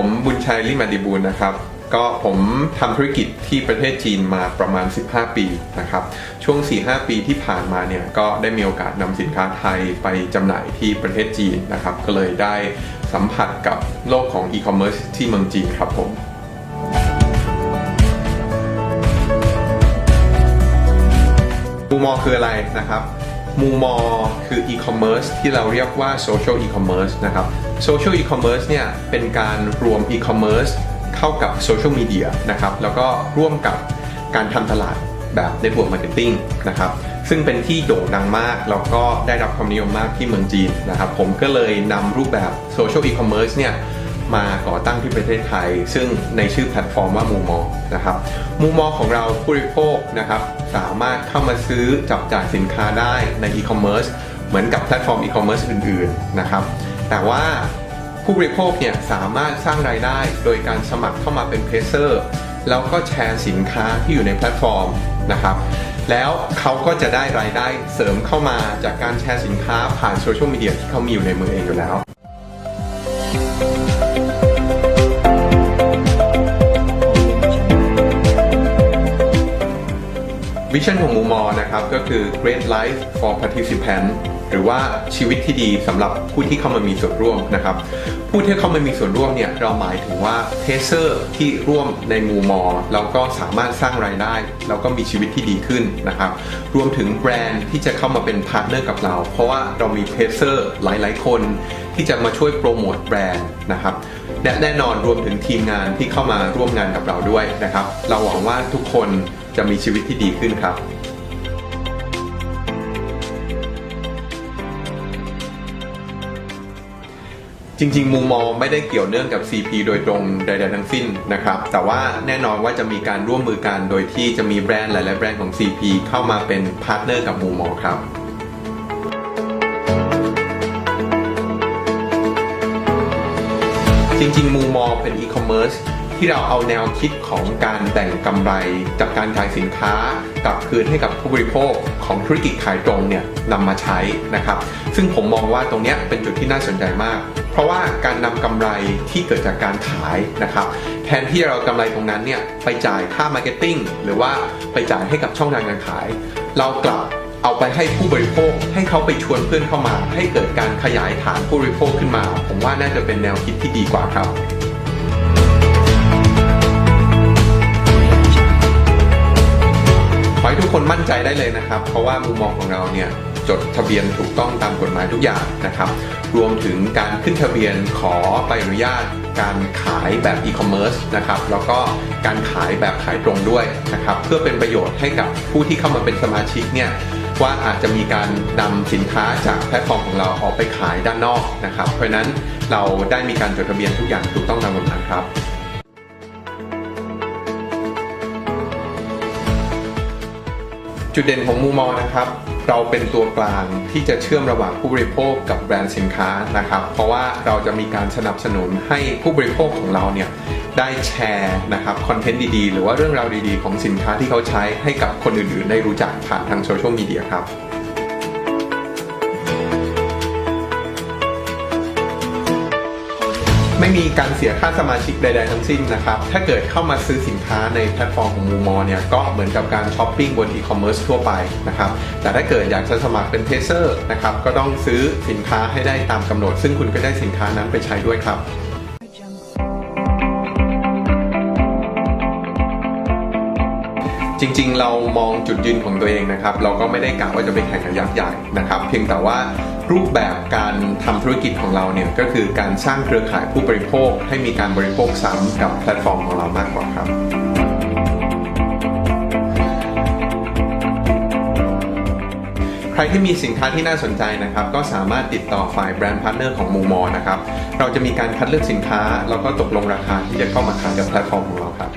ผมบุญชัยลิมาดิบูลนะครับ ก็ผมทำธุรกิจที่ประเทศจีนมาประมาณ 15 ปีนะครับ ช่วง 4-5 ปีที่ผ่านมาเนี่ยก็ได้มีโอกาสนำสินค้าไทยไปจำหน่ายที่ประเทศจีนนะครับ ก็เลยได้สัมผัสกับโลกของอีคอมเมิร์ซที่เมืองจีนครับผมมูมอคืออะไรนะครับ มูมอคืออีคอมเมิร์ซที่เราเรียกว่าโซเชียลอีคอมเมิร์ซนะครับโซเชียลอีคอมเมิร์ซเนี่ยเป็นการรวมอีคอมเมิร์ซเข้ากับโซเชียลมีเดียนะครับ แล้วก็ร่วมกับการทำตลาดแบบ Network Marketing นะครับ ซึ่งเป็นที่โด่งดังมาก แล้วก็ได้รับความนิยมมากที่เมืองจีนนะครับ ผมก็เลยนำรูปแบบโซเชียลอีคอมเมิร์ซเนี่ย มาก่อตั้งที่ประเทศไทย ซึ่งในชื่อแพลตฟอร์มว่ามูมอนะครับมูมอของเราผู้บริโภคนะครับสามารถเข้ามาซื้อจับจ่ายสินค้าได้ในอีคอมเมิร์ซเหมือนกับแพลตฟอร์มอีคอมเมิร์ซอื่นๆนะครับแต่ว่าผู้บริโภคเนี่ยสามารถสร้างรายได้โดยการสมัครเข้ามาเป็นเพรสเซอร์แล้วก็แชร์สินค้าที่อยู่ในแพลตฟอร์มนะครับแล้วเขาก็จะได้รายได้เสริมเข้ามาจากการแชร์สินค้าผ่านโซเชียลมีเดียที่เขามีอยู่ในมือเองอยู่แล้ว วิชั่นของมูมอนะครับก็คือ Great Life for Participant หรือว่าชีวิตที่ดีสำหรับผู้ที่เข้ามามีส่วนร่วมนะครับ ผู้ที่เข้ามามีส่วนร่วมเนี่ยเราหมายถึงว่าเทเซอร์ที่ร่วมในมูมอแล้วก็สามารถสร้างรายได้ แล้วก็มีชีวิตที่ดีขึ้นนะครับ รวมถึงแบรนด์ที่จะเข้ามาเป็นพาร์ทเนอร์กับเรา เพราะว่าเรามีเทเซอร์หลาย ๆ คนที่จะมาช่วยโปรโมทแบรนด์นะครับและแน่นอนรวมถึงทีมงานที่เข้ามาร่วมงานกับเราด้วยนะครับ เราหวังว่าทุกคนจะมีชีวิตที่ดีขึ้นครับ จริงๆ มุมมองไม่ได้เกี่ยวเนื่องกับ CP โดยตรงใดๆทั้งสิ้นนะครับ แต่ว่าแน่นอนว่าจะมีการร่วมมือกันโดยที่จะมีแบรนด์หลายๆแบรนด์ของ CP เข้ามาเป็นพาร์ทเนอร์กับมุมมองครับจริงๆ มูมอเป็นอีคอมเมิร์ซ ที่เราเอาแนวคิดของการแบ่งกำไรจากการขายสินค้ากลับคืนให้กับผู้บริโภคของธุรกิจขายตรงเนี่ยนำมาใช้นะครับ ซึ่งผมมองว่าตรงเนี้ยเป็นจุดที่น่าสนใจมาก เพราะว่าการนำกำไรที่เกิดจากการขายนะครับแทนที่เรากำไรตรงนั้นเนี่ยไปจ่ายค่ามาร์เก็ตติ้งหรือว่าไปจ่ายให้กับช่องทางการขาย เรากลับเอาไปให้ผู้บริโภคให้เขาไปชวนเพื่อนเข้ามา ให้เกิดการขยายฐานผู้บริโภคขึ้นมา ผมว่าน่าจะเป็นแนวคิดที่ดีกว่าครับ ให้ทุกคนมั่นใจได้เลยนะครับ เพราะว่ามุมมองของเราเนี่ยจดทะเบียนถูกต้องตามกฎหมายทุกอย่างนะครับ รวมถึงการขึ้นทะเบียนขอใบอนุญาต การขายแบบอีคอมเมิร์ซนะครับ แล้วก็การขายแบบขายตรงด้วยนะครับ เพื่อเป็นประโยชน์ให้กับผู้ที่เข้ามาเป็นสมาชิกเนี่ยว่าอาจจะมีการนำสินค้าจากแพลตฟอร์มของเราออกไปขายด้านนอกนะครับ เพราะฉะนั้นเราได้มีการจดทะเบียนทุกอย่างถูกต้องตามกฎหมายครับ จุดเด่นของมูมอนะครับ เราเป็นตัวกลางที่จะเชื่อมระหว่างผู้บริโภคกับแบรนด์สินค้านะครับ เพราะว่าเราจะมีการสนับสนุนให้ผู้บริโภคของเราเนี่ยได้แชร์นะครับคอนเทนต์ดีๆ หรือว่าเรื่องราวดีๆ ของสินค้าที่เขาใช้ให้กับคนอื่นๆ ได้รู้จักผ่านทางโซเชียลมีเดียครับ ไม่มีการเสียค่าสมาชิกใด ๆ ทั้งสิ้นนะครับ ถ้าเกิดเข้ามาซื้อสินค้าในแพลตฟอร์มของมูมอเนี่ยก็เหมือนกับการช้อปปิ้งบนอีคอมเมิร์ซทั่วไปนะครับ แต่ถ้าเกิดอยากจะสมัครเป็นเทสเซอร์นะครับ ก็ต้องซื้อสินค้าให้ได้ตามกำหนด ซึ่งคุณก็ได้สินค้านั้นไปใช้ด้วยครับจริงๆ เรามองจุดยืนของตัวเองนะครับ เราก็ไม่ได้กะว่าจะไปแข่งกับยักษ์ใหญ่นะครับ เพียงแต่ว่า รูปแบบการทำธุรกิจของเราเนี่ยก็คือการสร้างเครือข่ายผู้บริโภค ให้มีการบริโภคซ้ำกับแพลตฟอร์มของเรามากกว่าครับใครที่มีสินค้าที่น่าสนใจนะครับ ก็สามารถติดต่อฝ่ายแบรนด์พาร์ทเนอร์ของมูมอนะครับ เราจะมีการคัดเลือกสินค้า แล้วก็ตกลงราคาที่จะเข้ามาขายกับแพลตฟอร์มของเราครับ